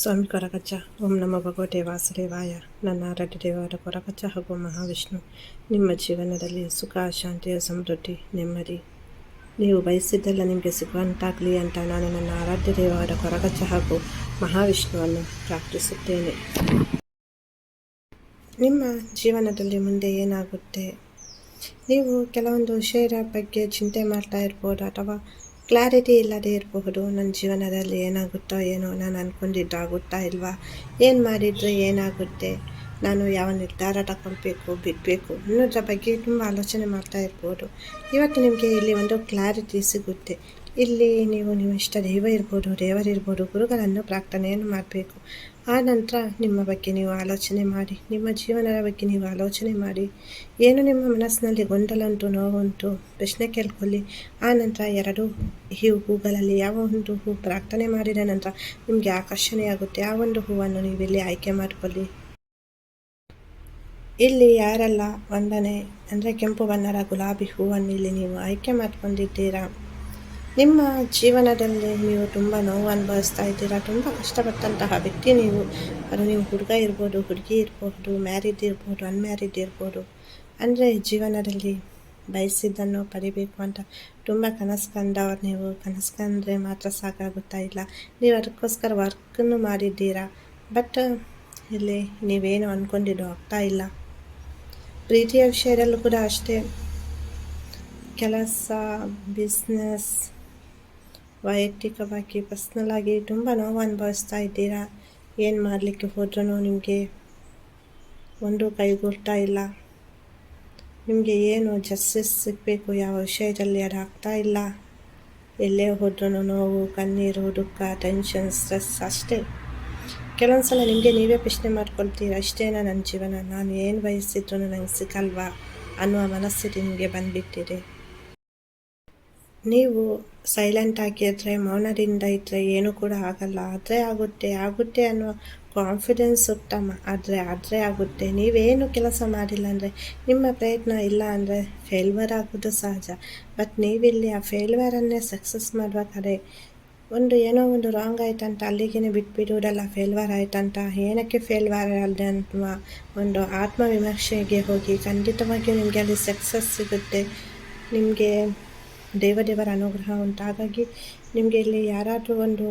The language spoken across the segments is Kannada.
ಸ್ವಾಮಿ ಕೊರಗಜ್ಜ ಓಂ ನಮ ಭಗವತೆ ವಾಸುದೇವಾಯ. ನನ್ನ ಆರಾಧ್ಯ ದೇವರ ಕೊರಗಜ್ಜ ಹಾಗೂ ಮಹಾವಿಷ್ಣು. ನಿಮ್ಮ ಜೀವನದಲ್ಲಿ ಸುಖ ಶಾಂತಿಯ ಸಮೃದ್ಧಿ, ನೆಮ್ಮದಿ. ನೀವು ಬಯಸಿದ್ದೆಲ್ಲ ನಿಮಗೆ ಸಿಗುವಂತಾಗಲಿ ಅಂತ ನಾನು ನನ್ನ ಆರಾಧ್ಯ ದೇವರ ಕೊರಗಜ್ಜ ಹಾಗೂ ಮಹಾವಿಷ್ಣುವನ್ನು ಪ್ರಾರ್ಥಿಸುತ್ತೇನೆ. ನಿಮ್ಮ ಜೀವನದಲ್ಲಿ ಮುಂದೆ ಏನಾಗುತ್ತೆ? ನೀವು ಕೆಲವೊಂದು ವಿಷಯದ ಬಗ್ಗೆ ಚಿಂತೆ ಮಾಡ್ತಾ ಇರ್ಬೋದು ಅಥವಾ ಕ್ಲಾರಿಟಿ ಇಲ್ಲದೇ ಇರಬಹುದು ನನ್ನ ಜೀವನದಲ್ಲಿ ಏನಾಗುತ್ತೋ ಏನೋ ನಾನು ಅಂದ್ಕೊಂಡಿದ್ದಾಗುತ್ತಾ ಇಲ್ವಾ? ಏನು ಮಾಡಿದರೆ ಏನಾಗುತ್ತೆ? ನಾನು ಯಾವ ನಿರ್ಧಾರ ತಗೊಳ್ಬೇಕು ಬಿಡಬೇಕು ಅನ್ನೋದ್ರ ಬಗ್ಗೆ ತುಂಬ ಆಲೋಚನೆ ಮಾಡ್ತಾ ಇರ್ಬೋದು. ಇವತ್ತು ನಿಮಗೆ ಇಲ್ಲಿ ಒಂದು ಕ್ಲಾರಿಟಿ ಸಿಗುತ್ತೆ. ಇಲ್ಲಿ ನೀವು ನಿಮ್ಮ ಇಷ್ಟ ದೈವ ಇರ್ಬೋದು, ದೇವರಿರ್ಬೋದು, ಗುರುಗಳನ್ನು ಪ್ರಾರ್ಥನೆಯನ್ನು ಮಾಡಬೇಕು. ಆ ನಂತರ ನಿಮ್ಮ ಬಗ್ಗೆ ನೀವು ಆಲೋಚನೆ ಮಾಡಿ, ನಿಮ್ಮ ಜೀವನದ ಬಗ್ಗೆ ನೀವು ಆಲೋಚನೆ ಮಾಡಿ. ಏನು ನಿಮ್ಮ ಮನಸ್ಸಿನಲ್ಲಿ ಗೊಂದಲ ಉಂಟು ನೋವುಂಟು ಪ್ರಶ್ನೆ ಕೇಳ್ಕೊಳ್ಳಿ. ಆ ನಂತರ ಎರಡು ಹೀ ಹೂಗಳಲ್ಲಿ ಯಾವ ಒಂದು ಹೂ ಪ್ರಾರ್ಥನೆ ಮಾಡಿದ ನಂತರ ನಿಮಗೆ ಆಕರ್ಷಣೆಯಾಗುತ್ತೆ. ಆ ಒಂದು ಹೂವನ್ನು ನೀವು ಇಲ್ಲಿ ಆಯ್ಕೆ ಮಾಡಿಕೊಳ್ಳಿ. ಇಲ್ಲಿ ಯಾರೆಲ್ಲ ಒಂದನೇ ಅಂದರೆ ಕೆಂಪು ಬಣ್ಣದ ಗುಲಾಬಿ ಹೂವನ್ನು ಇಲ್ಲಿ ನೀವು ಆಯ್ಕೆ ಮಾಡ್ಕೊಂಡಿದ್ದೀರಾ? ನಿಮ್ಮ ಜೀವನದಲ್ಲಿ ನೀವು ತುಂಬ ನೋವು ಅನುಭವಿಸ್ತಾ ಇದ್ದೀರಾ? ತುಂಬ ಕಷ್ಟಪಟ್ಟಂತಹ ವ್ಯಕ್ತಿ ನೀವು. ಅದು ನೀವು ಹುಡುಗ ಇರ್ಬೋದು, ಹುಡುಗಿ ಇರ್ಬೋದು ಮ್ಯಾರಿಡ್ ಇರ್ಬೋದು ಅನ್ಮ್ಯಾರಿಡ್ ಇರ್ಬೋದು. ಅಂದರೆ ಜೀವನದಲ್ಲಿ ಬಯಸಿದ್ದನ್ನು ಪಡಿಬೇಕು ಅಂತ ತುಂಬ ಕನಸು ನೀವು. ಕನಸು ಕಂಡ್ರೆ ಮಾತ್ರ ಸಾಕಾಗುತ್ತಾ ಇಲ್ಲ. ನೀವು ಅದಕ್ಕೋಸ್ಕರ ವರ್ಕನ್ನು ಮಾಡಿದ್ದೀರಾ? ಬಟ್ ಇಲ್ಲಿ ನೀವೇನು ಅಂದ್ಕೊಂಡಿದ್ದು ಆಗ್ತಾ ಇಲ್ಲ. ಪ್ರೀತಿಯ ವಿಷಯದಲ್ಲೂ ಕೂಡ ಅಷ್ಟೇ. ಕೆಲಸ ಬಿಸ್ನೆಸ್ ವೈಯಕ್ತಿಕವಾಗಿ ಪರ್ಸ್ನಲಾಗಿ ತುಂಬ ನೋವು ಅನುಭವಿಸ್ತಾ ಇದ್ದೀರಾ? ಏನು ಮಾಡಲಿಕ್ಕೆ ಹೋದ್ರೂ ನಿಮಗೆ? ಒಂದು ಕೈಗೂಡ್ತಾ ಇಲ್ಲ. ನಿಮಗೆ ಏನು ಜಸ್ಟಿಸ್ ಸಿಗಬೇಕು ಯಾವ ವಿಷಯದಲ್ಲಿ ಅದು ಆಗ್ತಾ ಇಲ್ಲ? ಎಲ್ಲೇ ಹೋದ್ರೂ ನೋವು, ಕಣ್ಣೀರು, ದುಃಖ ಟೆನ್ಷನ್ ಸ್ಟ್ರೆಸ್ ಅಷ್ಟೇ. ಕೆಲವೊಂದು ಸಲ ನಿಮಗೆ ನೀವೇ ಪ್ರಶ್ನೆ ಮಾಡ್ಕೊಳ್ತೀರ ಅಷ್ಟೇನಾ ನನ್ನ ಜೀವನ? ನಾನು ಏನು ಬಯಸಿದ್ರು ನಂಗೆ ಸಿಗಲ್ವಾ ಅನ್ನುವ ಮನಸ್ಥಿತಿ ನಿಮಗೆ ಬಂದುಬಿಟ್ಟಿದೆ. ನೀವು ಸೈಲೆಂಟ್ ಆಗಿದ್ದರೆ ಮೌನದಿಂದ ಇದ್ದರೆ ಏನೂ ಕೂಡ ಆಗಲ್ಲ. ಆದರೆ ಆಗುತ್ತೆ ಆಗುತ್ತೆ ಅನ್ನೋ ಕಾನ್ಫಿಡೆನ್ಸ್ ಉತ್ತಮ. ಆದರೆ ಆದರೆ ಆಗುತ್ತೆ. ನೀವೇನು ಕೆಲಸ ಮಾಡಿಲ್ಲ ಅಂದರೆ, ನಿಮ್ಮ ಪ್ರಯತ್ನ ಇಲ್ಲ ಅಂದರೆ ಫೇಲ್ವರ್ ಆಗೋದು ಸಹಜ. ಬಟ್ ನೀವಿಲ್ಲಿ ಆ ಫೇಲ್ವರನ್ನೇ ಸಕ್ಸಸ್ ಮಾಡ್ಬೇಕಾದ್ರೆ ಒಂದು ಏನೋ ಒಂದು ರಾಂಗ್ ಆಯ್ತಂತ ಅಲ್ಲಿಗೆ ಬಿಟ್ಬಿಡುವುದಲ್ಲ ಫೇಲ್ವರ್ ಆಯ್ತಂತ, ಏನಕ್ಕೆ ಫೇಲ್ವರ್ ಅಲ್ಲದೆ ಅಂತ ಒಂದು ಆತ್ಮವಿಮರ್ಶೆಗೆ ಹೋಗಿ ಖಂಡಿತವಾಗಿಯೂ ನಿಮಗೆ ಅಲ್ಲಿ ಸಕ್ಸಸ್ ಸಿಗುತ್ತೆ. ನಿಮಗೆ ದೇವದೇವರ ಅನುಗ್ರಹ ಉಂಟು ಹಾಗಾಗಿ ನಿಮಗೆ ಇಲ್ಲಿ ಯಾರಾದರೂ ಒಂದು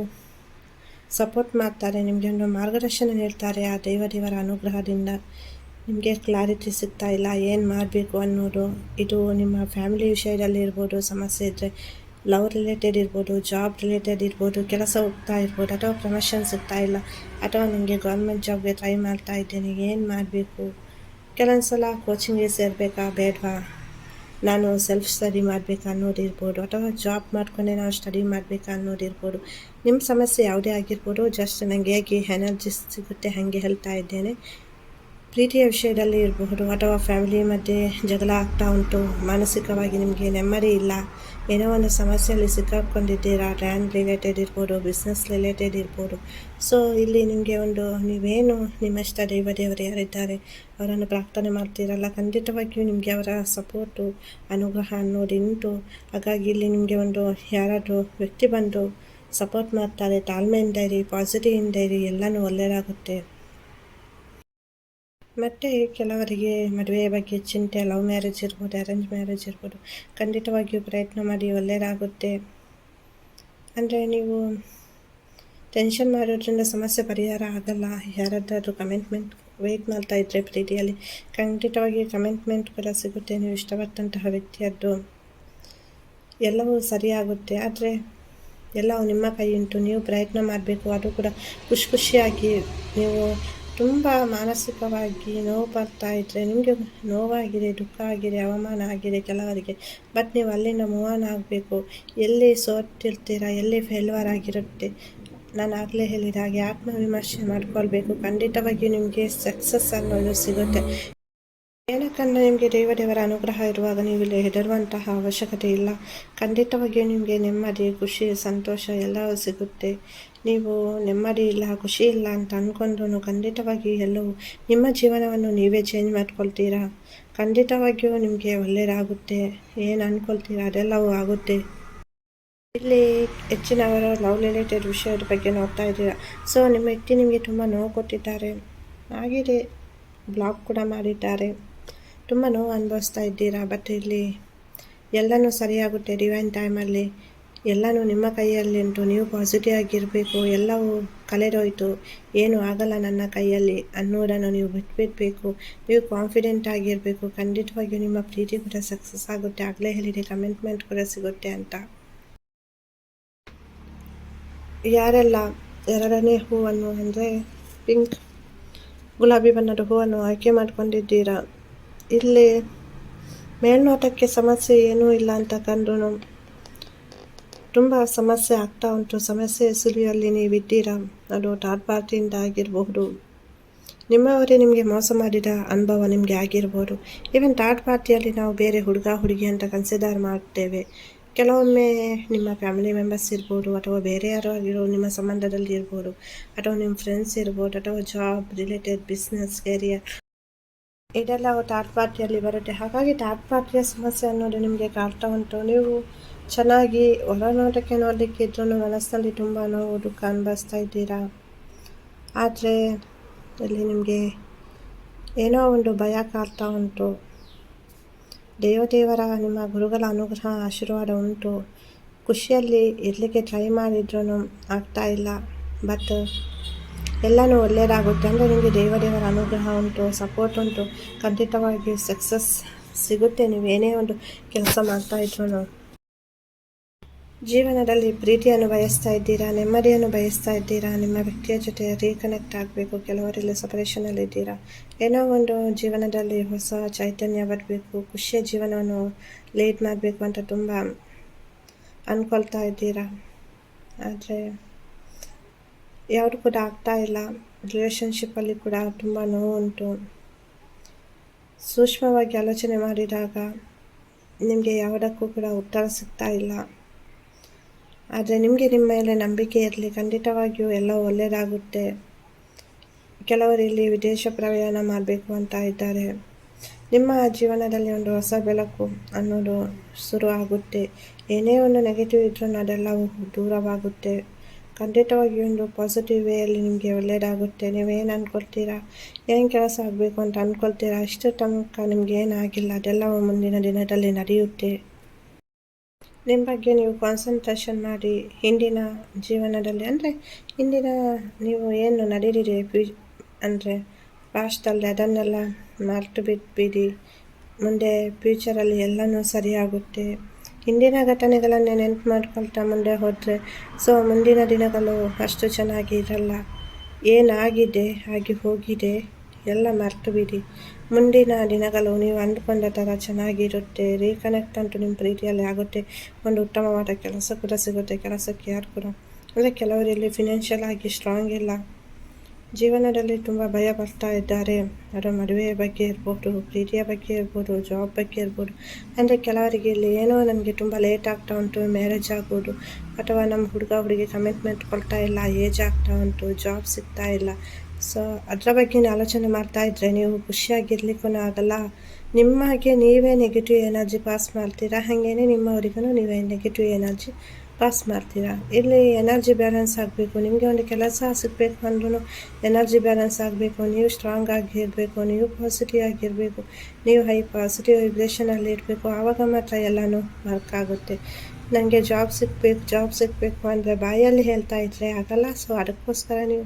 ಸಪೋರ್ಟ್ ಮಾಡ್ತಾರೆ, ನಿಮಗೆ ಒಂದು ಮಾರ್ಗದರ್ಶನ ಹೇಳ್ತಾರೆ ಆ ದೇವದೇವರ ಅನುಗ್ರಹದಿಂದ ನಿಮಗೆ ಕ್ಲಾರಿಟಿ ಸಿಗ್ತಾ ಇಲ್ಲ, ಏನು ಮಾಡಬೇಕು ಅನ್ನೋದು, ಇದು ನಿಮ್ಮ ಫ್ಯಾಮಿಲಿ ವಿಷಯದಲ್ಲಿ ಇರ್ಬೋದು, ಸಮಸ್ಯೆ ಇದ್ದರೆ ಲವ್ ರಿಲೇಟೆಡ್ ಇರ್ಬೋದು ಜಾಬ್ ರಿಲೇಟೆಡ್ ಇರ್ಬೋದು, ಕೆಲಸ ಹೋಗ್ತಾ ಇರ್ಬೋದು, ಅಥವಾ ಪ್ರಮೋಷನ್ ಸಿಗ್ತಾ ಇಲ್ಲ, ಅಥವಾ ನಿಮಗೆ ಗೌರ್ಮೆಂಟ್ ಜಾಬ್ಗೆ ಟ್ರೈ ಮಾಡ್ತಾ ಇದ್ದೇನೆ, ಏನು ಮಾಡಬೇಕು? ಕೆಲವೊಂದು ಸಲ ಕೋಚಿಂಗ್ಗೆ ಸೇರಬೇಕಾ ಬೇಡವಾ? ನಾನು ಸೆಲ್ಫ್ ಸ್ಟಡಿ ಮಾಡಬೇಕಾ ಅನ್ನೋದಿರ್ಬೋದು ಅಥವಾ ಜಾಬ್ ಮಾಡ್ಕೊಂಡೆ ನಾವು ಸ್ಟಡಿ ಮಾಡಬೇಕಾ ಅನ್ನೋದಿರ್ಬೋದು. ನಿಮ್ಮ ಸಮಸ್ಯೆ ಯಾವುದೇ ಆಗಿರ್ಬೋದು ಜಸ್ಟ್ ನನಗೆ ಹೇಗೆ ಎನರ್ಜಿ ಸಿಗುತ್ತೆ, ಹಾಗೆ ಹೇಳ್ತಾ ಇದ್ದೇನೆ. ಪ್ರೀತಿಯ ವಿಷಯದಲ್ಲಿ ಇರಬಹುದು ಅಥವಾ ಫ್ಯಾಮಿಲಿ ಮಧ್ಯೆ ಜಗಳ ಆಗ್ತಾ ಉಂಟು, ಮಾನಸಿಕವಾಗಿ ನಿಮಗೆ ನೆಮ್ಮದಿ ಇಲ್ಲ ಏನೋ ಒಂದು ಸಮಸ್ಯೆಯಲ್ಲಿ ಸಿಕ್ಕಾಕೊಂಡಿದ್ದೀರಾ? ಲ್ಯಾಂಡ್ ರಿಲೇಟೆಡ್ ಇರ್ಬೋದು ಬಿಸ್ನೆಸ್ ರಿಲೇಟೆಡ್ ಇರ್ಬೋದು. ಸೊ ಇಲ್ಲಿ ನಿಮಗೆ ಒಂದು, ನೀವೇನು ನಿಮ್ಮಷ್ಟ ದೈವ ದೇವರು ಯಾರಿದ್ದಾರೆ? ಅವರನ್ನು ಪ್ರಾರ್ಥನೆ ಮಾಡ್ತೀರಲ್ಲ? ಖಂಡಿತವಾಗಿಯೂ ನಿಮಗೆ ಅವರ ಸಪೋರ್ಟು ಅನುಗ್ರಹ ಅನ್ನೋದು ಉಂಟು. ಹಾಗಾಗಿ ಇಲ್ಲಿ ನಿಮಗೆ ಒಂದು ಯಾರಾದರೂ ವ್ಯಕ್ತಿ ಬಂದು ಸಪೋರ್ಟ್ ಮಾಡ್ತಾರೆ, ತಾಳ್ಮೆಯಿಂದ ಇರಿ ಪಾಸಿಟಿವಿಂದ ಇರಿ, ಎಲ್ಲನೂ ಒಳ್ಳೆಯದಾಗುತ್ತೆ ಮತ್ತು ಕೆಲವರಿಗೆ ಮದುವೆಯ ಬಗ್ಗೆ ಚಿಂತೆ ಲವ್ ಮ್ಯಾರೇಜ್ ಇರ್ಬೋದು ಅರೇಂಜ್ ಮ್ಯಾರೇಜ್ ಇರ್ಬೋದು, ಖಂಡಿತವಾಗಿಯೂ ಪ್ರಯತ್ನ ಮಾಡಿ ಒಳ್ಳೆಯದಾಗುತ್ತೆ. ಅಂದರೆ ನೀವು ಟೆನ್ಷನ್ ಮಾಡೋದ್ರಿಂದ ಸಮಸ್ಯೆ ಪರಿಹಾರ ಆಗಲ್ಲ. ಯಾರಾದರೂ ಕಮೆಂಟ್ಮೆಂಟ್ ವೇಟ್ ಮಾಡ್ತಾ ಇದ್ದರೆ ಪ್ರೀತಿಯಲ್ಲಿ ಖಂಡಿತವಾಗಿ ಕಮೆಂಟ್ಮೆಂಟ್ ಕೂಡ ಸಿಗುತ್ತೆ. ನೀವು ಇಷ್ಟಪಟ್ಟಂತಹ ವ್ಯಕ್ತಿಯದ್ದು ಎಲ್ಲವೂ ಸರಿಯಾಗುತ್ತೆ. ಆದರೆ ಎಲ್ಲವೂ ನಿಮ್ಮ ಕೈ ಉಂಟು ನೀವು ಪ್ರಯತ್ನ ಮಾಡಬೇಕು. ಅದು ಕೂಡ ಖುಷಿ ಖುಷಿಯಾಗಿ ನೀವು ತುಂಬ ಮಾನಸಿಕವಾಗಿ ನೋವು ಬರ್ತಾ ಇದ್ದರೆ ನಿಮಗೆ ನೋವಾಗಿದೆ ದುಃಖ ಆಗಿದೆ ಅವಮಾನ ಆಗಿದೆ ಕೆಲವರಿಗೆ. ಬಟ್ ನೀವು ಅಲ್ಲಿಂದ ಮೂವ್ ಆನ್ ಆಗಬೇಕು. ಎಲ್ಲಿ ಸೋತಿರ್ತೀರ, ಎಲ್ಲಿ ಫೇಲ್ವರ್ ಆಗಿರುತ್ತೆ. ನಾನು ಆಗಲೇ ಹೇಳಿದ ಹಾಗೆ ಆತ್ಮವಿಮರ್ಶೆ ಮಾಡ್ಕೊಳ್ಬೇಕು. ಖಂಡಿತವಾಗಿಯೂ ನಿಮಗೆ ಸಕ್ಸಸ್ ಅನ್ನೋದು ಸಿಗುತ್ತೆ. ಏನಕ್ಕಂದರೆ ನಿಮಗೆ ದೇವದೇವರ ಅನುಗ್ರಹ ಇರುವಾಗ ನೀವು ಇಲ್ಲಿ ಹೆದರುವಂತಹ ಅವಶ್ಯಕತೆ ಇಲ್ಲ. ಖಂಡಿತವಾಗಿಯೂ ನಿಮಗೆ ನೆಮ್ಮದಿ, ಖುಷಿ, ಸಂತೋಷ ಎಲ್ಲವೂ ಸಿಗುತ್ತೆ. ನೀವು ನೆಮ್ಮದಿ ಇಲ್ಲ, ಖುಷಿ ಇಲ್ಲ ಅಂತ ಅಂದ್ಕೊಂಡ್ರು ಖಂಡಿತವಾಗಿ ಎಲ್ಲವೂ ನಿಮ್ಮ ಜೀವನವನ್ನು ನೀವೇ ಚೇಂಜ್ ಮಾಡ್ಕೊಳ್ತೀರಾ? ಖಂಡಿತವಾಗಿಯೂ ನಿಮಗೆ ಒಳ್ಳೆಯದಾಗುತ್ತೆ ಏನು ಅಂದ್ಕೊಳ್ತೀರಾ ಅದೆಲ್ಲವೂ ಆಗುತ್ತೆ. ಇಲ್ಲಿ ಹೆಚ್ಚಿನವರು ಲವ್ ರಿಲೇಟೆಡ್ ವಿಷಯದ ಬಗ್ಗೆ ನೋಡ್ತಾ ಇದ್ದೀರಾ. ಸೊ ನಿಮ್ಮ ವ್ಯಕ್ತಿ ನಿಮಗೆ ತುಂಬ ನೋವು ಕೊಟ್ಟಿದ್ದಾರೆ. ಆಗಿದೆ ಬ್ಲಾಕ್ ಕೂಡ ಮಾಡಿದ್ದಾರೆ. ತುಂಬ ನೋವು ಅನುಭವಿಸ್ತಾ ಇದ್ದೀರಾ? ಬಟ್ ಇಲ್ಲಿ ಎಲ್ಲನೂ ಸರಿಯಾಗುತ್ತೆ ಡಿವೈನ್ ಟೈಮಲ್ಲಿ ಎಲ್ಲನೂ ನಿಮ್ಮ ಕೈಯಲ್ಲಿ ಉಂಟು ನೀವು ಪಾಸಿಟಿವ್ ಆಗಿರಬೇಕು, ಎಲ್ಲವೂ ಕಲೆರೋಯ್ತು ಏನು ಆಗಲ್ಲ ನನ್ನ ಕೈಯಲ್ಲಿ ಅನ್ನೋದನ್ನು ನೀವು ಬಿಟ್ಬಿಡಬೇಕು. ನೀವು ಕಾನ್ಫಿಡೆಂಟ್ ಆಗಿರಬೇಕು. ಖಂಡಿತವಾಗಿಯೂ ನಿಮ್ಮ ಪ್ರೀತಿ ಕೂಡ ಸಕ್ಸಸ್ ಆಗುತ್ತೆ. ಆಗಲೇ ಹೇಳಿದೆ ಕಮಿಟ್ಮೆಂಟ್ ಕೂಡ ಸಿಗುತ್ತೆ ಅಂತ. ಯಾರೆಲ್ಲ ಎರಡನೇ ಹೂವನ್ನು ಅಂದರೆ ಪಿಂಕ್ ಗುಲಾಬಿ ಬಣ್ಣದ ಹೂವನ್ನು ಆಯ್ಕೆ ಮಾಡ್ಕೊಂಡಿದ್ದೀರಾ? ಇಲ್ಲಿ ಮೇಲ್ನೋಟಕ್ಕೆ ಸಮಸ್ಯೆ ಏನೂ ಇಲ್ಲ ಅಂತ ಕಂಡ್ರು ತುಂಬ ಸಮಸ್ಯೆ ಆಗ್ತಾ ಉಂಟು. ಸಮಸ್ಯೆ ಸುಳಿಯಲ್ಲಿ ನೀವಿದ್ದೀರಾ ಅದು ಥರ್ಡ್ ಪಾರ್ಟಿಯಿಂದ ಆಗಿರಬಹುದು. ನಿಮ್ಮವರೇ ನಿಮಗೆ ಮೋಸ ಮಾಡಿದ ಅನುಭವ ನಿಮಗೆ ಆಗಿರ್ಬೋದು. ಈವನ್ ಥರ್ಡ್ ಪಾರ್ಟಿಯಲ್ಲಿ ನಾವು ಬೇರೆ ಹುಡುಗ, ಹುಡುಗಿ ಅಂತ ಕನ್ಸಿಡರ್ ಮಾಡ್ತೇವೆ. ಕೆಲವೊಮ್ಮೆ ನಿಮ್ಮ ಫ್ಯಾಮಿಲಿ ಮೆಂಬರ್ಸ್ ಇರ್ಬೋದು ಅಥವಾ ಬೇರೆ ಯಾರೋ ಆಗಿರೋ ನಿಮ್ಮ ಸಂಬಂಧದಲ್ಲಿ ಇರ್ಬೋದು. ಅಥವಾ ನಿಮ್ಮ ಫ್ರೆಂಡ್ಸ್ ಇರ್ಬೋದು ಅಥವಾ ಜಾಬ್ ರಿಲೇಟೆಡ್ ಬಿಸ್ನೆಸ್ ಕೆರಿಯರ್ ಇದೆಲ್ಲ ಥರ್ಡ್ ಪಾರ್ಟಿಯಲ್ಲಿ ಬರುತ್ತೆ. ಹಾಗಾಗಿ ಥರ್ಡ್ ಪಾರ್ಟಿಯ ಸಮಸ್ಯೆ ಅನ್ನೋದು ನಿಮಗೆ ಕಾಡ್ತಾ ಉಂಟು. ನೀವು ಚೆನ್ನಾಗಿ ಹೊರನೋಟಕ್ಕೆ ನೋಡಲಿಕ್ಕೆ ಇದ್ರೂ ಮನಸ್ಸಲ್ಲಿ ತುಂಬ ನೋವು ಕಾಣ್ಬಸ್ತಾ ಇದ್ದೀರಾ? ಆದರೆ ಇಲ್ಲಿ ನಿಮಗೆ ಏನೋ ಒಂದು ಭಯ ಕಾಡ್ತಾ ಉಂಟು. ದೇವದೇವರ ನಿಮ್ಮ ಗುರುಗಳ ಅನುಗ್ರಹ, ಆಶೀರ್ವಾದ ಉಂಟು. ಖುಷಿಯಲ್ಲಿ ಇರಲಿಕ್ಕೆ ಟ್ರೈ ಮಾಡಿದ್ರೂ ಆಗ್ತಾ ಇಲ್ಲ. ಬಟ್ ಎಲ್ಲನೂ ಒಳ್ಳೆಯದಾಗುತ್ತೆ ಅಂದರೆ ನಿಮಗೆ ದೇವದೇವರ ಅನುಗ್ರಹ ಉಂಟು ಸಪೋರ್ಟ್ ಉಂಟು. ಖಂಡಿತವಾಗಿ ಸಕ್ಸಸ್ ಸಿಗುತ್ತೆ. ನೀವು ಏನೇ ಒಂದು ಕೆಲಸ ಮಾಡ್ತಾ ಇದ್ರು ಜೀವನದಲ್ಲಿ ಪ್ರೀತಿಯನ್ನು ಬಯಸ್ತಾ ಇದ್ದೀರಾ, ನೆಮ್ಮದಿಯನ್ನು ಬಯಸ್ತಾ ಇದ್ದೀರಾ, ನಿಮ್ಮ ವ್ಯಕ್ತಿಯ ಜೊತೆ ರೀಕನೆಕ್ಟ್ ಆಗಬೇಕು, ಕೆಲವರೆಲ್ಲ ಸಪರೇಷನಲ್ಲಿ ಇದ್ದೀರಾ? ಏನೋ ಒಂದು ಜೀವನದಲ್ಲಿ ಹೊಸ ಚೈತನ್ಯ ಬರಬೇಕು, ಖುಷಿಯ ಜೀವನವನ್ನು ಲೀಡ್ ಮಾಡಬೇಕು ಅಂತ ತುಂಬ ಅಂದ್ಕೊಳ್ತಾ ಇದ್ದೀರಾ? ಆದರೆ ಯಾವುದು ಕೂಡ ಆಗ್ತಾ ಇಲ್ಲ. ರಿಲೇಷನ್ಶಿಪ್ಪಲ್ಲಿ ಕೂಡ ತುಂಬ ನೋವು ಉಂಟು. ಸೂಕ್ಷ್ಮವಾಗಿ ಆಲೋಚನೆ ಮಾಡಿದಾಗ ನಿಮಗೆ ಯಾವುದಕ್ಕೂ ಕೂಡ ಉತ್ತರ ಸಿಗ್ತಾ ಇಲ್ಲ. ಆದರೆ ನಿಮಗೆ ನಿಮ್ಮ ಮೇಲೆ ನಂಬಿಕೆ ಇರಲಿ. ಖಂಡಿತವಾಗಿಯೂ ಎಲ್ಲ ಒಳ್ಳೆಯದಾಗುತ್ತೆ ಕೆಲವರು ಇಲ್ಲಿ ವಿದೇಶ ಪ್ರಯಾಣ ಮಾಡಬೇಕು ಅಂತ ಇದ್ದಾರೆ. ನಿಮ್ಮ ಜೀವನದಲ್ಲಿ ಒಂದು ಹೊಸ ಬೆಳಕು ಅನ್ನೋದು ಶುರು ಆಗುತ್ತೆ. ಏನೇ ಒಂದು ನೆಗೆಟಿವ್ ಇದ್ರೂ ಅದೆಲ್ಲ ದೂರವಾಗುತ್ತೆ. ಖಂಡಿತವಾಗಿ ಒಂದು ಪಾಸಿಟಿವ್ ವೇಯಲ್ಲಿ ನಿಮಗೆ ಒಳ್ಳೆಯದಾಗುತ್ತೆ ನೀವೇನು ಅಂದ್ಕೊಳ್ತೀರಾ ಏನು ಕೆಲಸ ಆಗಬೇಕು ಅಂತ ಅಂದ್ಕೊಳ್ತೀರಾ ಅಷ್ಟು ತನಕ ನಿಮಗೇನಾಗಿಲ್ಲ ಅದೆಲ್ಲ ಮುಂದಿನ ದಿನದಲ್ಲಿ ನಡೆಯುತ್ತೆ. ನಿಮ್ಮ ಬಗ್ಗೆ ನೀವು ಕಾನ್ಸಂಟ್ರೇಷನ್ ಮಾಡಿ ಹಿಂದಿನ ಜೀವನದಲ್ಲಿ, ಅಂದರೆ ಹಿಂದಿನ ನೀವು ಏನು ನಡೆದಿರಿ ಫ್ಯೂ ಅಂದರೆ ಪಾಸ್ಟಲ್ಲಿ ಅದನ್ನೆಲ್ಲ ಮರೆತು ಬಿಟ್ಬಿಡಿ. ಮುಂದೆ ಫ್ಯೂಚರಲ್ಲಿ ಎಲ್ಲನೂ ಸರಿಯಾಗುತ್ತೆ. ಹಿಂದಿನ ಘಟನೆಗಳನ್ನೇ ನೆನಪು ಮಾಡ್ಕೊಳ್ತಾ ಮುಂದೆ ಹೋದರೆ ಸೊ ಮುಂದಿನ ದಿನಗಳು ಅಷ್ಟು ಚೆನ್ನಾಗಿ ಇರಲ್ಲ. ಏನಾಗಿದೆ ಹಾಗೆ ಹೋಗಿದೆ? ಎಲ್ಲ ಮರೆತು ಬಿಡಿ ಮುಂದಿನ ದಿನಗಳು ನೀವು ಅಂದುಕೊಂಡ ಥರ ಚೆನ್ನಾಗಿರುತ್ತೆ. ರೀಕನೆಕ್ಟ್ ಅಂತೂ ನಿಮ್ಮ ಪ್ರೀತಿಯಲ್ಲಿ ಆಗುತ್ತೆ. ಒಂದು ಉತ್ತಮವಾದ ಕೆಲಸ ಕೂಡ ಸಿಗುತ್ತೆ. ಕೆಲಸಕ್ಕೆ ಯಾರು ಕೂಡ. ಅಂದರೆ ಕೆಲವರಲ್ಲಿ ಫಿನಾನ್ಷಿಯಲ್ ಆಗಿ ಸ್ಟ್ರಾಂಗ್ ಇಲ್ಲ. ಜೀವನದಲ್ಲಿ ತುಂಬ ಭಯ ಬರ್ತಾ ಇದ್ದಾರೆ. ಅದು ಮದುವೆಯ ಬಗ್ಗೆ ಇರ್ಬೋದು, ಪ್ರೀತಿಯ ಬಗ್ಗೆ ಇರ್ಬೋದು ಜಾಬ್ ಬಗ್ಗೆ ಇರ್ಬೋದು. ಅಂದರೆ ಕೆಲವರಿಗೆ ಇಲ್ಲಿ ಏನೋ ನನಗೆ ತುಂಬ ಲೇಟ್ ಆಗ್ತಾ ಉಂಟು ಮ್ಯಾರೇಜ್ ಆಗ್ಬೋದು ಅಥವಾ ನಮ್ಮ ಹುಡುಗ ಹುಡುಗಿ ಕಮಿಟ್ಮೆಂಟ್ ಕೊಡ್ತಾ ಇಲ್ಲ ಏಜ್ ಆಗ್ತಾ ಉಂಟು ಜಾಬ್ ಸಿಗ್ತಾ ಇಲ್ಲ. ಸೊ ಅದರ ಬಗ್ಗೆ ಆಲೋಚನೆ ಮಾಡ್ತಾ ಇದ್ದರೆ ನೀವು ಖುಷಿಯಾಗಿರ್ಲಿಕ್ಕೂ ಆಗಲ್ಲ. ನಿಮಗೆ ನೀವೇ ನೆಗೆಟಿವ್ ಎನರ್ಜಿ ಪಾಸ್ ಮಾಡ್ತೀರಾ? ಹಾಗೇನೆ ನಿಮ್ಮವರಿಗೂ ನೀವೇ ನೆಗೆಟಿವ್ ಎನರ್ಜಿ ಪಾಸ್ ಮಾಡ್ತೀರಾ? ಇಲ್ಲಿ ಎನರ್ಜಿ ಬ್ಯಾಲೆನ್ಸ್ ಆಗಬೇಕು, ನಿಮಗೆ ಒಂದು ಕೆಲಸ ಸಿಗಬೇಕು ಅಂದ್ರೂ ಎನರ್ಜಿ ಬ್ಯಾಲೆನ್ಸ್ ಆಗಬೇಕು, ನೀವು ಸ್ಟ್ರಾಂಗ್ ಆಗಿರಬೇಕು, ನೀವು ಪಾಸಿಟಿವ್ ಆಗಿರಬೇಕು, ನೀವು ಹೈ ಪಾಸಿಟಿವ್ ವೈಬ್ರೇಷನಲ್ಲಿ ಇರಬೇಕು, ಆವಾಗ ಮಾತ್ರ ಎಲ್ಲನೂ ವರ್ಕ್ ಆಗುತ್ತೆ. ನನಗೆ ಜಾಬ್ ಸಿಗಬೇಕು ಜಾಬ್ ಸಿಗಬೇಕು ಅಂದರೆ ಬಾಯಲ್ಲಿ ಹೇಳ್ತಾ ಇದ್ದರೆ ಆಗಲ್ಲ. ಸೊ ಅದಕ್ಕೋಸ್ಕರ ನೀವು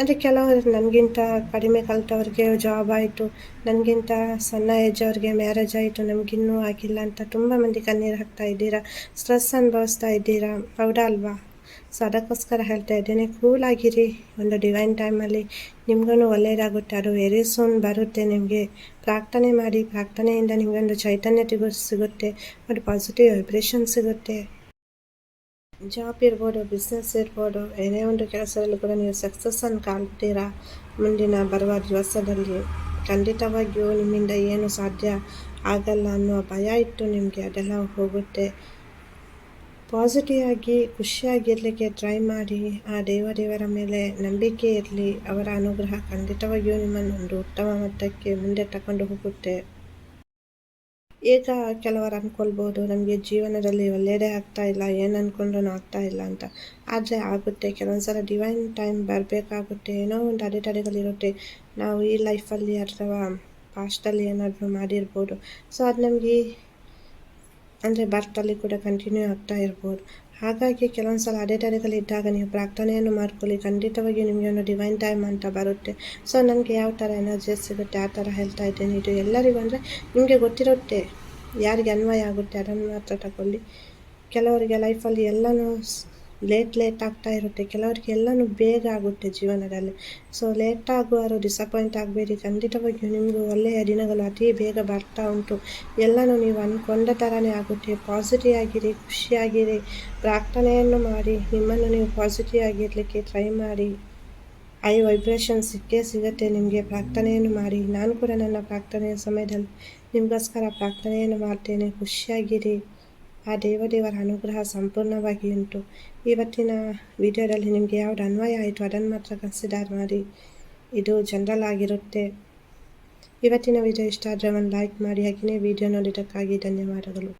ಅಂದರೆ ಕೆಲವರು ನನಗಿಂತ ಕಡಿಮೆ ಕಲಿತವ್ರಿಗೆ ಜಾಬ್ ಆಯಿತು ನನಗಿಂತ ಸಣ್ಣ ಏಜ್ ಅವ್ರಿಗೆ ಮ್ಯಾರೇಜ್ ಆಯಿತು, ನಮಗಿನ್ನೂ ಆಗಿಲ್ಲ ಅಂತ ತುಂಬ ಮಂದಿ ಕಣ್ಣೀರು ಹಾಕ್ತಾ ಇದ್ದೀರಾ? ಸ್ಟ್ರೆಸ್ ಅನುಭವಿಸ್ತಾ ಇದ್ದೀರಾ? ಹೌದಾ ಅಲ್ವಾ? ಸೊ ಅದಕ್ಕೋಸ್ಕರ ಹೇಳ್ತಾ ಇದ್ದೀನಿ ಕೂಲಾಗಿರಿ ಒಂದು ಡಿವೈನ್ ಟೈಮಲ್ಲಿ ನಿಮ್ಗೂ ಒಳ್ಳೆಯದಾಗುತ್ತೆ ಅದು ವೆರಿ ಸೂನ್ ಬರುತ್ತೆ ನಿಮಗೆ. ಪ್ರಾರ್ಥನೆ ಮಾಡಿ, ಪ್ರಾರ್ಥನೆಯಿಂದ ನಿಮಗೊಂದು ಚೈತನ್ಯ ಸಿಗುತ್ತೆ. ಒಂದು ಪಾಸಿಟಿವ್ ವೈಬ್ರೇಷನ್ ಸಿಗುತ್ತೆ. ಜಾಬ್ ಇರ್ಬೋದು ಬಿಸ್ನೆಸ್ ಇರ್ಬೋದು, ಏನೇ ಒಂದು ಕೆಲಸದಲ್ಲೂ ಕೂಡ ನೀವು ಸಕ್ಸಸ್ಸನ್ನು ಕಾಣ್ತೀರಾ ಮುಂದಿನ ಬರುವ ದಿವಸದಲ್ಲಿ. ಖಂಡಿತವಾಗಿಯೂ ನಿಮ್ಮಿಂದ ಏನು ಸಾಧ್ಯ ಆಗಲ್ಲ ಅನ್ನೋ ಭಯ ಇಟ್ಟು ನಿಮಗೆ ಅದೆಲ್ಲ ಹೋಗುತ್ತೆ. ಪಾಸಿಟಿವ್ ಆಗಿ ಖುಷಿಯಾಗಿರಲಿಕ್ಕೆ ಟ್ರೈ ಮಾಡಿ, ಆ ದೇವ ದೇವರ ಮೇಲೆ ನಂಬಿಕೆ ಇರಲಿ, ಅವರ ಅನುಗ್ರಹ ಖಂಡಿತವಾಗಿಯೂ ನಿಮ್ಮನ್ನು ಒಂದು ಉತ್ತಮ ಮಟ್ಟಕ್ಕೆ ಮುಂದೆ ತಗೊಂಡು ಹೋಗುತ್ತೆ. ಈಗ ಕೆಲವರು ಅಂದ್ಕೊಳ್ಬೋದು ನಮಗೆ ಜೀವನದಲ್ಲಿ ಒಳ್ಳೆಯದೇ ಆಗ್ತಾ ಇಲ್ಲ, ಏನು ಅಂದ್ಕೊಂಡ್ರೂ ಆಗ್ತಾ ಇಲ್ಲ ಅಂತ. ಆದರೆ ಆಗುತ್ತೆ ಕೆಲವೊಂದು ಸಲ ಡಿವೈನ್ ಟೈಮ್ ಬರಬೇಕಾಗುತ್ತೆ. ಏನೋ ಒಂದು ಅಡೆತಡೆಗಳಿರುತ್ತೆ. ನಾವು ಈ ಲೈಫಲ್ಲಿ ಅಥವಾ ಪಾಸ್ಟಲ್ಲಿ ಏನಾದರೂ ಮಾಡಿರ್ಬೋದು. ಸೊ ಅದು ನಮಗೆ, ಅಂದರೆ ಬರ್ತಲ್ಲಿ ಕೂಡ ಕಂಟಿನ್ಯೂ ಆಗ್ತಾ ಇರ್ಬೋದು. ಹಾಗಾಗಿ ಕೆಲವೊಂದು ಸಲ ಅಡೆತಡೆಗಳಿದ್ದಾಗ ನೀವು ಪ್ರಾರ್ಥನೆಯನ್ನು ಮಾಡ್ಕೊಳ್ಳಿ. ಖಂಡಿತವಾಗಿ ನಿಮಗೆ ಒಂದು ಡಿವೈನ್ ಟೈಮ್ ಅಂತ ಬರುತ್ತೆ. ಸೊ ನನಗೆ ಯಾವ ಥರ ಎನರ್ಜಿ ಸಿಗುತ್ತೆ, ಆ ಥರ ಹೇಳ್ತಾ ಇದ್ದೇನೆ. ಇದು ಎಲ್ಲರಿಗೂ ಅಂದರೆ ನಿಮಗೆ ಗೊತ್ತಿರುತ್ತೆ, ಯಾರಿಗೆ ಅನ್ವಯ ಆಗುತ್ತೆ ಅದನ್ನು ಮಾತ್ರ ತಗೊಳ್ಳಿ. ಕೆಲವರಿಗೆ ಲೈಫಲ್ಲಿ ಎಲ್ಲನೂ ಲೇಟ್ ಲೇಟ್ ಆಗ್ತಾ ಇರುತ್ತೆ. ಕೆಲವರಿಗೆ ಎಲ್ಲನೂ ಬೇಗ ಆಗುತ್ತೆ ಜೀವನದಲ್ಲಿ. ಸೊ ಲೇಟ್ ಆಗುವರು ಡಿಸಪಾಯಿಂಟ್ ಆಗಬೇಡಿ. ಖಂಡಿತವಾಗಿಯೂ ನಿಮಗೂ ಒಳ್ಳೆಯ ದಿನಗಳು ಅತಿ ಬೇಗ ಬರ್ತಾ ಉಂಟು. ಎಲ್ಲನೂ ನೀವು ಅಂದ್ಕೊಂಡ ಥರನೇ ಆಗುತ್ತೆ. ಪಾಸಿಟಿವ್ ಆಗಿರಿ ಖುಷಿಯಾಗಿರಿ ಪ್ರಾರ್ಥನೆಯನ್ನು ಮಾಡಿ, ನಿಮ್ಮನ್ನು ನೀವು ಪಾಸಿಟಿವ್ ಆಗಿರಲಿಕ್ಕೆ ಟ್ರೈ ಮಾಡಿ. ಐ ವೈಬ್ರೇಷನ್ ಸಿಕ್ಕೇ ಸಿಗುತ್ತೆ ನಿಮಗೆ. ಪ್ರಾರ್ಥನೆಯನ್ನು ಮಾಡಿ. ನಾನು ಕೂಡ ನನ್ನ ಪ್ರಾರ್ಥನೆಯ ಸಮಯದಲ್ಲಿ ನಿಮಗೋಸ್ಕರ ಪ್ರಾರ್ಥನೆಯನ್ನು ಮಾಡ್ತೇನೆ. ಖುಷಿಯಾಗಿರಿ. ಆ ದೇವದೇವರ ಅನುಗ್ರಹ ಸಂಪೂರ್ಣವಾಗಿ ಉಂಟು. ಇವತ್ತಿನ ವಿಡಿಯೋದಲ್ಲಿ ನಿಮಗೆ ಯಾವುದು ಅನ್ವಯ ಆಯಿತು ಅದನ್ನು ಮಾತ್ರ ಕನ್ಸಿಡರ್ ಮಾಡಿ. ಇದು ಜನರಲ್ ಆಗಿರುತ್ತೆ. ಇವತ್ತಿನ ವಿಡಿಯೋ ಇಷ್ಟ ಆದರೆ ಒಂದು ಲೈಕ್ ಮಾಡಿ, ಹಾಗೆಯೇ ವಿಡಿಯೋ ನೋಡಿದ್ದಕ್ಕಾಗಿ ಧನ್ಯವಾದಗಳು.